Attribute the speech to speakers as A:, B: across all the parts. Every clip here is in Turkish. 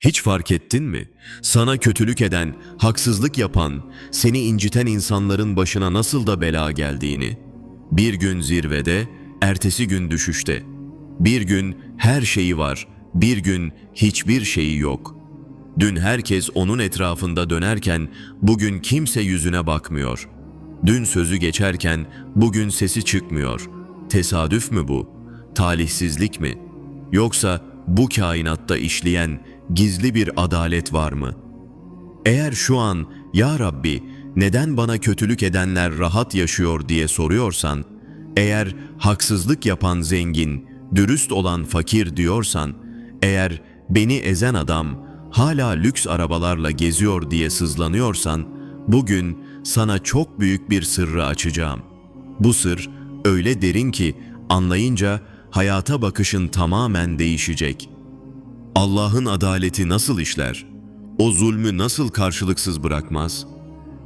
A: Hiç fark ettin mi? Sana kötülük eden, haksızlık yapan, seni inciten insanların başına nasıl da bela geldiğini. Bir gün zirvede, ertesi gün düşüşte. Bir gün her şeyi var, bir gün hiçbir şeyi yok. Dün herkes onun etrafında dönerken bugün kimse yüzüne bakmıyor. Dün sözü geçerken bugün sesi çıkmıyor. Tesadüf mü bu? Talihsizlik mi? Yoksa bu kainatta işleyen gizli bir adalet var mı? Eğer şu an ya Rabbi neden bana kötülük edenler rahat yaşıyor diye soruyorsan, eğer haksızlık yapan zengin, dürüst olan fakir diyorsan, eğer beni ezen adam hala lüks arabalarla geziyor diye sızlanıyorsan, bugün sana çok büyük bir sırrı açacağım. Bu sır öyle derin ki anlayınca hayata bakışın tamamen değişecek.'' Allah'ın adaleti nasıl işler? O zulmü nasıl karşılıksız bırakmaz?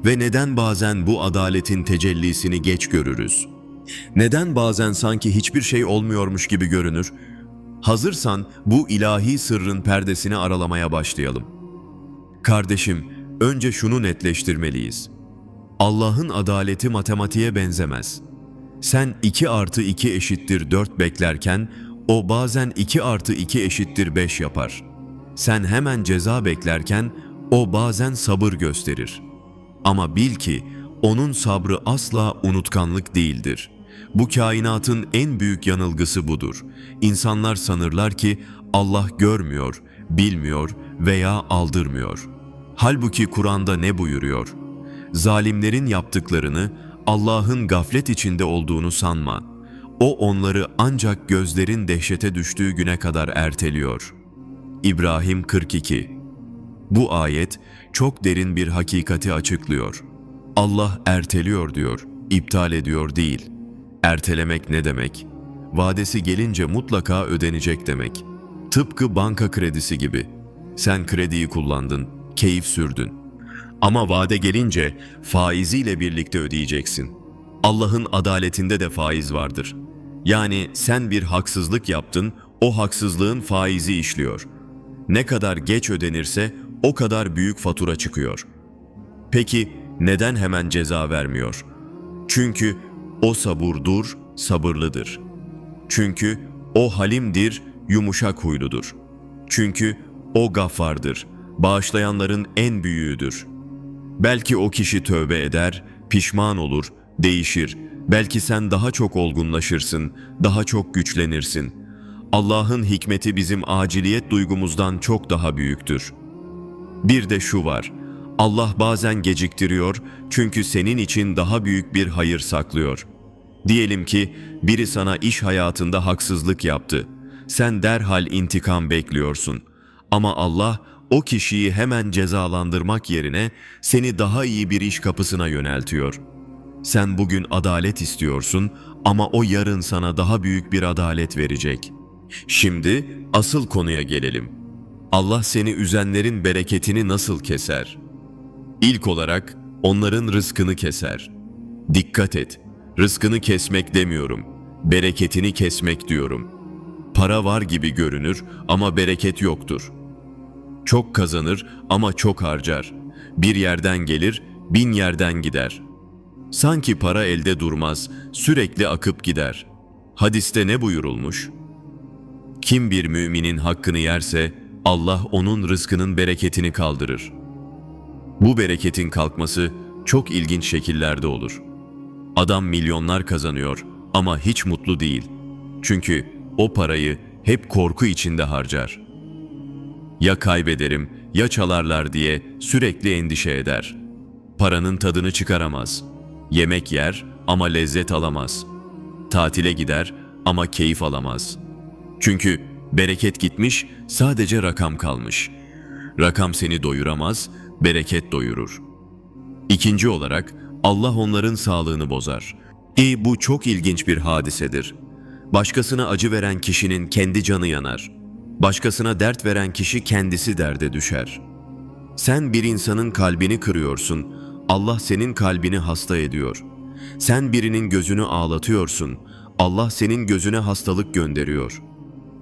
A: Ve neden bazen bu adaletin tecellisini geç görürüz? Neden bazen sanki hiçbir şey olmuyormuş gibi görünür? Hazırsan bu ilahi sırrın perdesini aralamaya başlayalım. Kardeşim, önce şunu netleştirmeliyiz. Allah'ın adaleti matematiğe benzemez. Sen 2 artı 2 eşittir 4 beklerken o bazen 2 artı 2 eşittir 5 yapar. Sen hemen ceza beklerken o bazen sabır gösterir. Ama bil ki onun sabrı asla unutkanlık değildir. Bu kainatın en büyük yanılgısı budur. İnsanlar sanırlar ki Allah görmüyor, bilmiyor veya aldırmıyor. Halbuki Kur'an'da ne buyuruyor? Zalimlerin yaptıklarını Allah'ın gaflet içinde olduğunu sanma.'' O onları ancak gözlerin dehşete düştüğü güne kadar erteliyor. İbrahim 42 Bu ayet çok derin bir hakikati açıklıyor. Allah erteliyor diyor, iptal ediyor değil. Ertelemek ne demek? Vadesi gelince mutlaka ödenecek demek. Tıpkı banka kredisi gibi. Sen krediyi kullandın, keyif sürdün. Ama vade gelince faiziyle birlikte ödeyeceksin. Allah'ın adaletinde de faiz vardır. Yani sen bir haksızlık yaptın, o haksızlığın faizi işliyor. Ne kadar geç ödenirse o kadar büyük fatura çıkıyor. Peki neden hemen ceza vermiyor? Çünkü o saburdur, sabırlıdır. Çünkü o halimdir, yumuşak huyludur. Çünkü o gaffardır, bağışlayanların en büyüğüdür. Belki o kişi tövbe eder, pişman olur, değişir. Belki sen daha çok olgunlaşırsın, daha çok güçlenirsin. Allah'ın hikmeti bizim aciliyet duygumuzdan çok daha büyüktür. Bir de şu var. Allah bazen geciktiriyor çünkü senin için daha büyük bir hayır saklıyor. Diyelim ki biri sana iş hayatında haksızlık yaptı. Sen derhal intikam bekliyorsun. Ama Allah o kişiyi hemen cezalandırmak yerine seni daha iyi bir iş kapısına yöneltiyor.'' Sen bugün adalet istiyorsun ama o yarın sana daha büyük bir adalet verecek. Şimdi asıl konuya gelelim. Allah seni üzenlerin bereketini nasıl keser? İlk olarak onların rızkını keser. Dikkat et, rızkını kesmek demiyorum, bereketini kesmek diyorum. Para var gibi görünür ama bereket yoktur. Çok kazanır ama çok harcar. Bir yerden gelir, bin yerden gider.'' Sanki para elde durmaz, sürekli akıp gider. Hadiste ne buyurulmuş? Kim bir müminin hakkını yerse Allah onun rızkının bereketini kaldırır. Bu bereketin kalkması çok ilginç şekillerde olur. Adam milyonlar kazanıyor ama hiç mutlu değil. Çünkü o parayı hep korku içinde harcar. Ya kaybederim, ya çalarlar diye sürekli endişe eder. Paranın tadını çıkaramaz.'' Yemek yer ama lezzet alamaz. Tatile gider ama keyif alamaz. Çünkü bereket gitmiş, sadece rakam kalmış. Rakam seni doyuramaz, bereket doyurur. İkinci olarak Allah onların sağlığını bozar. Ki bu çok ilginç bir hadisedir. Başkasına acı veren kişinin kendi canı yanar. Başkasına dert veren kişi kendisi derde düşer. Sen bir insanın kalbini kırıyorsun Allah senin kalbini hasta ediyor. Sen birinin gözünü ağlatıyorsun. Allah senin gözüne hastalık gönderiyor.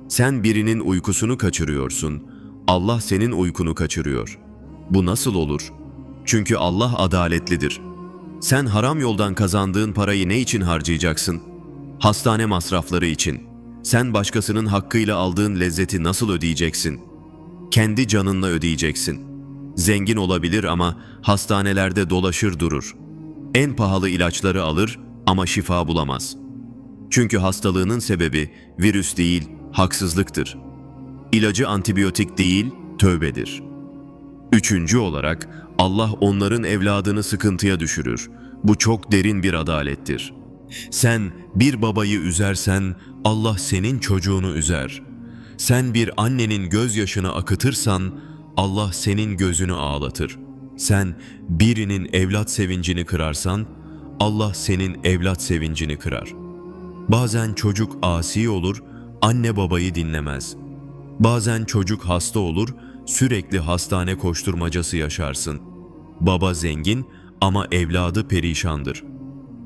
A: Sen birinin uykusunu kaçırıyorsun. Allah senin uykunu kaçırıyor. Bu nasıl olur? Çünkü Allah adaletlidir. Sen haram yoldan kazandığın parayı ne için harcayacaksın? Hastane masrafları için. Sen başkasının hakkıyla aldığın lezzeti nasıl ödeyeceksin? Kendi canınla ödeyeceksin. Zengin olabilir ama hastanelerde dolaşır durur. En pahalı ilaçları alır ama şifa bulamaz. Çünkü hastalığının sebebi virüs değil, haksızlıktır. İlacı antibiyotik değil, tövbedir. Üçüncü olarak Allah onların evladını sıkıntıya düşürür. Bu çok derin bir adalettir. Sen bir babayı üzersen Allah senin çocuğunu üzer. Sen bir annenin gözyaşını akıtırsan Allah senin gözünü ağlatır. Sen birinin evlat sevincini kırarsan Allah senin evlat sevincini kırar. Bazen çocuk asi olur, anne babayı dinlemez. Bazen çocuk hasta olur, sürekli hastane koşturmacası yaşarsın. Baba zengin ama evladı perişandır.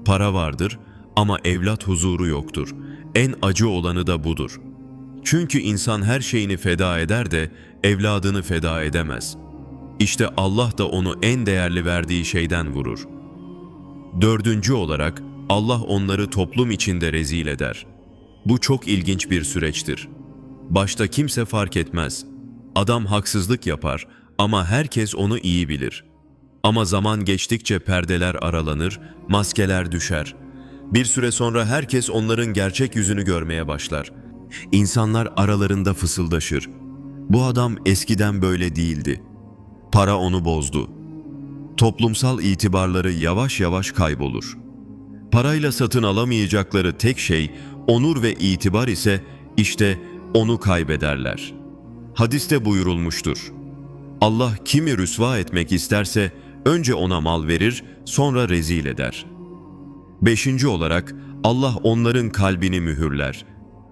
A: Para vardır ama evlat huzuru yoktur. En acı olanı da budur. Çünkü insan her şeyini feda eder de evladını feda edemez. İşte Allah da onu en değerli verdiği şeyden vurur. Dördüncü olarak Allah onları toplum içinde rezil eder. Bu çok ilginç bir süreçtir. Başta kimse fark etmez. Adam haksızlık yapar ama herkes onu iyi bilir. Ama zaman geçtikçe perdeler aralanır, maskeler düşer. Bir süre sonra herkes onların gerçek yüzünü görmeye başlar. İnsanlar aralarında fısıldaşır. Bu adam eskiden böyle değildi. Para onu bozdu. Toplumsal itibarları yavaş yavaş kaybolur. Parayla satın alamayacakları tek şey onur ve itibar ise işte onu kaybederler. Hadiste buyurulmuştur. Allah kimi rüsva etmek isterse önce ona mal verir, sonra rezil eder. Beşinci olarak Allah onların kalbini mühürler.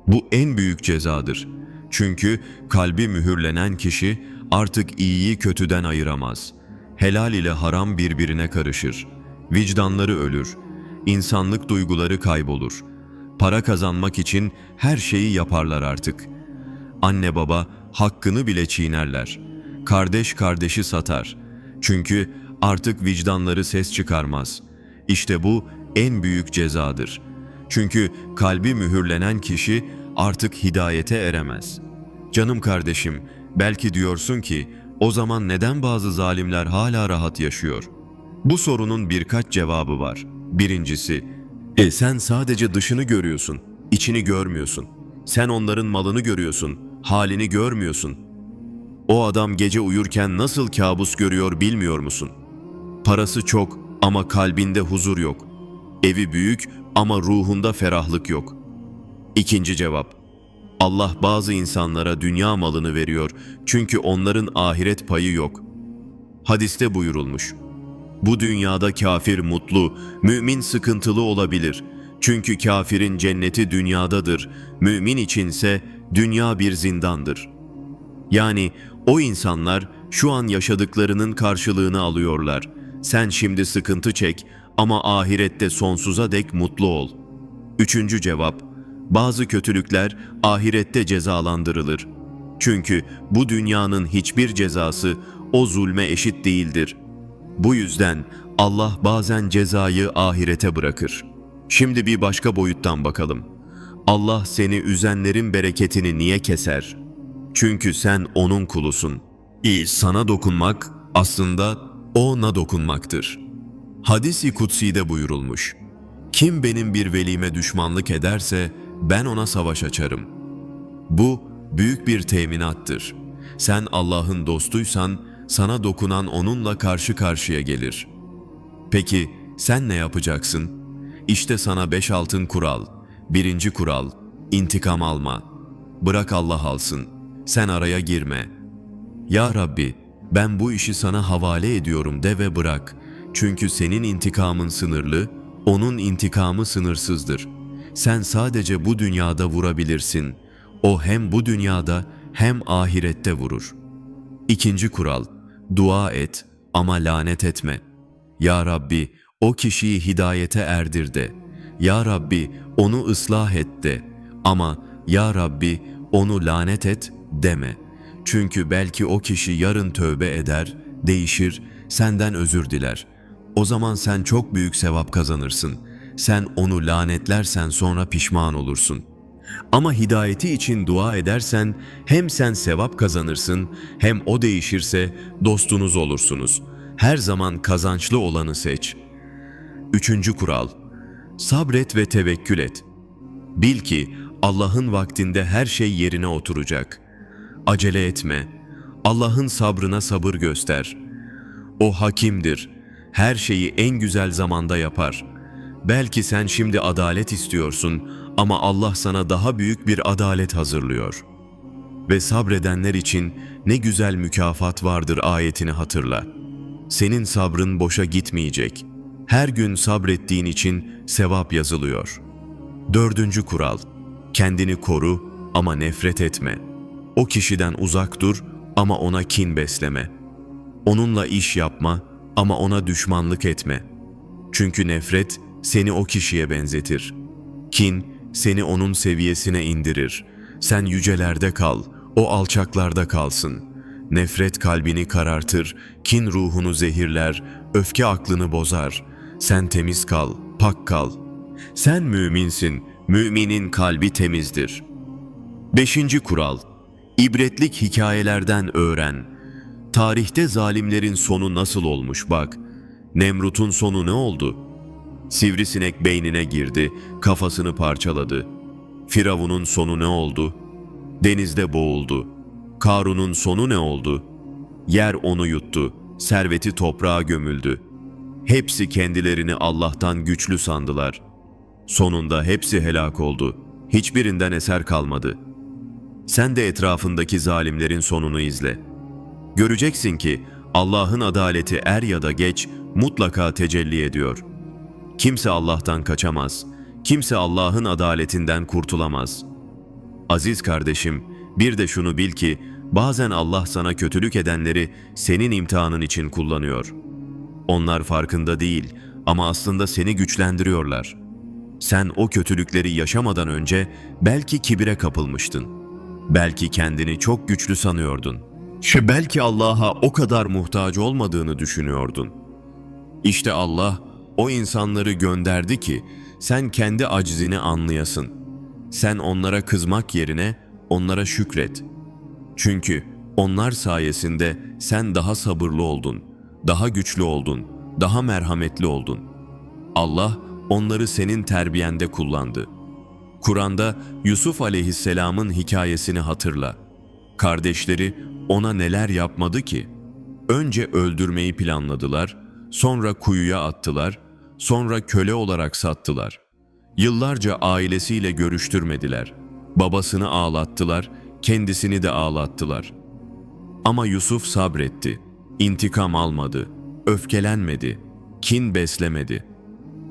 A: Bu en büyük cezadır. Çünkü kalbi mühürlenen kişi artık iyiyi kötüden ayıramaz. Helal ile haram birbirine karışır. Vicdanları ölür. İnsanlık duyguları kaybolur. Para kazanmak için her şeyi yaparlar artık. Anne baba hakkını bile çiğnerler. Kardeş kardeşi satar. Çünkü artık vicdanları ses çıkarmaz. İşte bu en büyük cezadır. Çünkü kalbi mühürlenen kişi artık hidayete eremez. Canım kardeşim, belki diyorsun ki o zaman neden bazı zalimler hala rahat yaşıyor? Bu sorunun birkaç cevabı var. Birincisi, e sen sadece dışını görüyorsun, içini görmüyorsun. Sen onların malını görüyorsun, halini görmüyorsun. O adam gece uyurken nasıl kabus görüyor bilmiyor musun? Parası çok ama kalbinde huzur yok. Evi büyük ama ruhunda ferahlık yok. İkinci cevap. Allah bazı insanlara dünya malını veriyor çünkü onların ahiret payı yok. Hadiste buyurulmuş. Bu dünyada kafir mutlu, mümin sıkıntılı olabilir. Çünkü kafirin cenneti dünyadadır, mümin içinse dünya bir zindandır. Yani o insanlar şu an yaşadıklarının karşılığını alıyorlar. Sen şimdi sıkıntı çek ama ahirette sonsuza dek mutlu ol. Üçüncü cevap, bazı kötülükler ahirette cezalandırılır. Çünkü bu dünyanın hiçbir cezası o zulme eşit değildir. Bu yüzden Allah bazen cezayı ahirete bırakır. Şimdi bir başka boyuttan bakalım. Allah seni üzenlerin bereketini niye keser? Çünkü sen onun kulusun. İyi sana dokunmak aslında ona dokunmaktır. Hadis-i kutsi'de buyurulmuş. Kim benim bir velime düşmanlık ederse ben ona savaş açarım. Bu büyük bir teminattır. Sen Allah'ın dostuysan sana dokunan onunla karşı karşıya gelir. Peki sen ne yapacaksın? İşte sana beş altın kural. Birinci kural, intikam alma. Bırak Allah alsın. Sen araya girme. Ya Rabbi, ben bu işi sana havale ediyorum de ve bırak. Çünkü senin intikamın sınırlı, onun intikamı sınırsızdır. Sen sadece bu dünyada vurabilirsin. O hem bu dünyada hem ahirette vurur. İkinci kural, dua et ama lanet etme. Ya Rabbi, o kişiyi hidayete erdir de. Ya Rabbi, onu ıslah et de. Ama Ya Rabbi, onu lanet et deme. Çünkü belki o kişi yarın tövbe eder, değişir, senden özür diler. O zaman sen çok büyük sevap kazanırsın. Sen onu lanetlersen sonra pişman olursun. Ama hidayeti için dua edersen hem sen sevap kazanırsın hem o değişirse dostunuz olursunuz. Her zaman kazançlı olanı seç. Üçüncü kural. Sabret ve tevekkül et. Bil ki Allah'ın vaktinde her şey yerine oturacak. Acele etme. Allah'ın sabrına sabır göster. O hakimdir. Her şeyi en güzel zamanda yapar. Belki sen şimdi adalet istiyorsun ama Allah sana daha büyük bir adalet hazırlıyor. Ve sabredenler için ne güzel mükafat vardır ayetini hatırla. Senin sabrın boşa gitmeyecek. Her gün sabrettiğin için sevap yazılıyor. Dördüncü kural. Kendini koru ama nefret etme. O kişiden uzak dur ama ona kin besleme. Onunla iş yapma ama ona düşmanlık etme. Çünkü nefret seni o kişiye benzetir. Kin seni onun seviyesine indirir. Sen yücelerde kal, o alçaklarda kalsın. Nefret kalbini karartır, kin ruhunu zehirler, öfke aklını bozar. Sen temiz kal, pak kal. Sen müminsin, müminin kalbi temizdir. Beşinci kural. İbretlik hikayelerden öğren. Tarihte zalimlerin sonu nasıl olmuş bak. Nemrut'un sonu ne oldu? Sivrisinek beynine girdi, kafasını parçaladı. Firavun'un sonu ne oldu? Denizde boğuldu. Karun'un sonu ne oldu? Yer onu yuttu, serveti toprağa gömüldü. Hepsi kendilerini Allah'tan güçlü sandılar. Sonunda hepsi helak oldu. Hiçbirinden eser kalmadı. Sen de etrafındaki zalimlerin sonunu izle. Göreceksin ki Allah'ın adaleti er ya da geç mutlaka tecelli ediyor. Kimse Allah'tan kaçamaz. Kimse Allah'ın adaletinden kurtulamaz. Aziz kardeşim, bir de şunu bil ki bazen Allah sana kötülük edenleri senin imtihanın için kullanıyor. Onlar farkında değil ama aslında seni güçlendiriyorlar. Sen o kötülükleri yaşamadan önce belki kibire kapılmıştın. Belki kendini çok güçlü sanıyordun. Ve belki Allah'a o kadar muhtaç olmadığını düşünüyordun. İşte Allah o insanları gönderdi ki sen kendi aczini anlayasın. Sen onlara kızmak yerine onlara şükret. Çünkü onlar sayesinde sen daha sabırlı oldun, daha güçlü oldun, daha merhametli oldun. Allah onları senin terbiyende kullandı. Kur'an'da Yusuf aleyhisselamın hikayesini hatırla. Kardeşleri ona neler yapmadı ki? Önce öldürmeyi planladılar, sonra kuyuya attılar, sonra köle olarak sattılar. Yıllarca ailesiyle görüştürmediler. Babasını ağlattılar, kendisini de ağlattılar. Ama Yusuf sabretti. İntikam almadı, öfkelenmedi, kin beslemedi.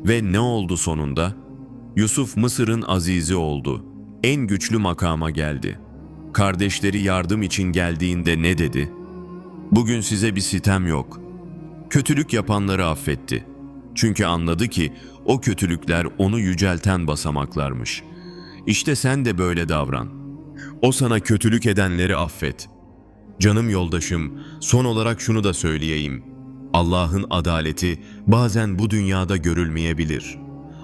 A: Ve ne oldu sonunda? Yusuf Mısır'ın azizi oldu. En güçlü makama geldi. Kardeşleri yardım için geldiğinde ne dedi? Bugün size bir sitem yok. Kötülük yapanları affetti. Çünkü anladı ki o kötülükler onu yücelten basamaklarmış. İşte sen de böyle davran. O sana kötülük edenleri affet. Canım yoldaşım, son olarak şunu da söyleyeyim. Allah'ın adaleti bazen bu dünyada görülmeyebilir.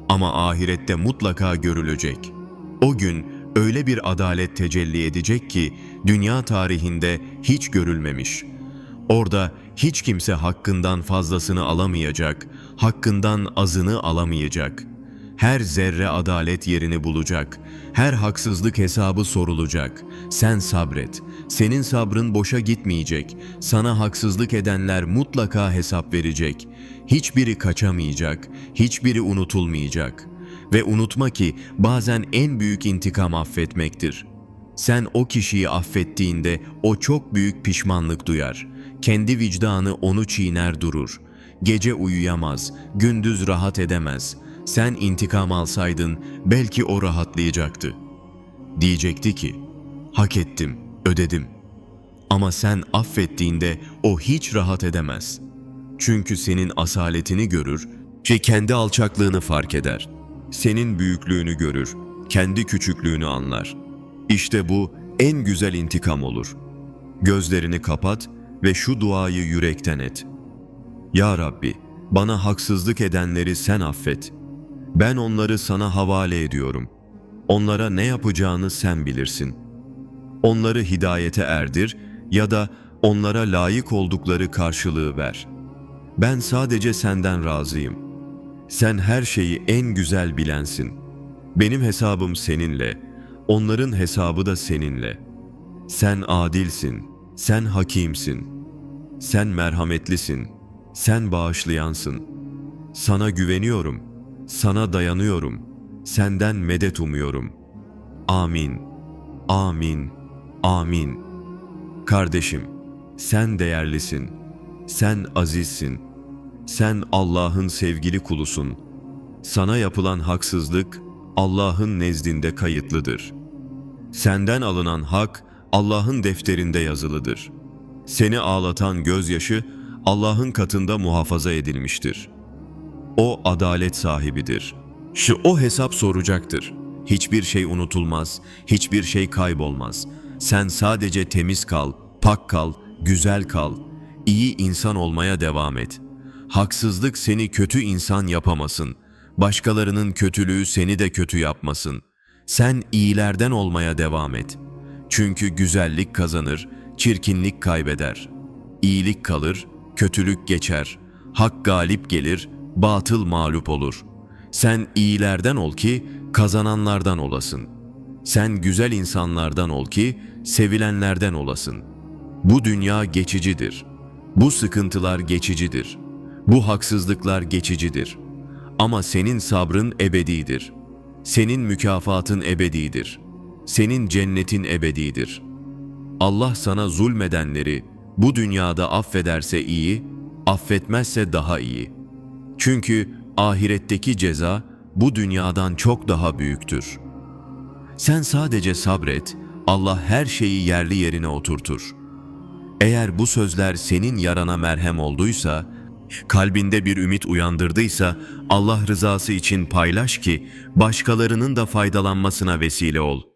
A: Ama ahirette mutlaka görülecek. O gün öyle bir adalet tecelli edecek ki dünya tarihinde hiç görülmemiş. Orada hiç kimse hakkından fazlasını alamayacak, hakkından azını alamayacak. Her zerre adalet yerini bulacak. Her haksızlık hesabı sorulacak. Sen sabret. Senin sabrın boşa gitmeyecek. Sana haksızlık edenler mutlaka hesap verecek. Hiçbiri kaçamayacak. Hiçbiri unutulmayacak. Ve unutma ki bazen en büyük intikam affetmektir. Sen o kişiyi affettiğinde o çok büyük pişmanlık duyar. Kendi vicdanı onu çiğner durur. Gece uyuyamaz, gündüz rahat edemez. Sen intikam alsaydın belki o rahatlayacaktı. Diyecekti ki, hak ettim, ödedim. Ama sen affettiğinde o hiç rahat edemez. Çünkü senin asaletini görür ve kendi alçaklığını fark eder. Senin büyüklüğünü görür, kendi küçüklüğünü anlar. İşte bu en güzel intikam olur. Gözlerini kapat ve şu duayı yürekten et. Ya Rabbi, bana haksızlık edenleri sen affet. Ben onları sana havale ediyorum. Onlara ne yapacağını sen bilirsin. Onları hidayete erdir ya da onlara layık oldukları karşılığı ver. Ben sadece senden razıyım. Sen her şeyi en güzel bilensin. Benim hesabım seninle, onların hesabı da seninle. Sen adilsin, sen hakimsin. Sen merhametlisin, sen bağışlayansın. Sana güveniyorum, sana dayanıyorum, senden medet umuyorum. Amin, amin, amin. Kardeşim, sen değerlisin, sen azizsin, sen Allah'ın sevgili kulusun. Sana yapılan haksızlık Allah'ın nezdinde kayıtlıdır. Senden alınan hak Allah'ın defterinde yazılıdır. Seni ağlatan gözyaşı Allah'ın katında muhafaza edilmiştir. O adalet sahibidir. Şu o hesap soracaktır. Hiçbir şey unutulmaz, hiçbir şey kaybolmaz. Sen sadece temiz kal, pak kal, güzel kal. İyi insan olmaya devam et. Haksızlık seni kötü insan yapamasın. Başkalarının kötülüğü seni de kötü yapmasın. Sen iyilerden olmaya devam et. Çünkü güzellik kazanır, çirkinlik kaybeder. İyilik kalır, kötülük geçer. Hak galip gelir, batıl mağlup olur. Sen iyilerden ol ki kazananlardan olasın. Sen güzel insanlardan ol ki sevilenlerden olasın. Bu dünya geçicidir. Bu sıkıntılar geçicidir. Bu haksızlıklar geçicidir. Ama senin sabrın ebedidir. Senin mükafatın ebedidir. Senin cennetin ebedidir. Allah sana zulmedenleri bu dünyada affederse iyi, affetmezse daha iyi. Çünkü ahiretteki ceza bu dünyadan çok daha büyüktür. Sen sadece sabret, Allah her şeyi yerli yerine oturtur. Eğer bu sözler senin yarana merhem olduysa, kalbinde bir ümit uyandırdıysa Allah rızası için paylaş ki başkalarının da faydalanmasına vesile ol.''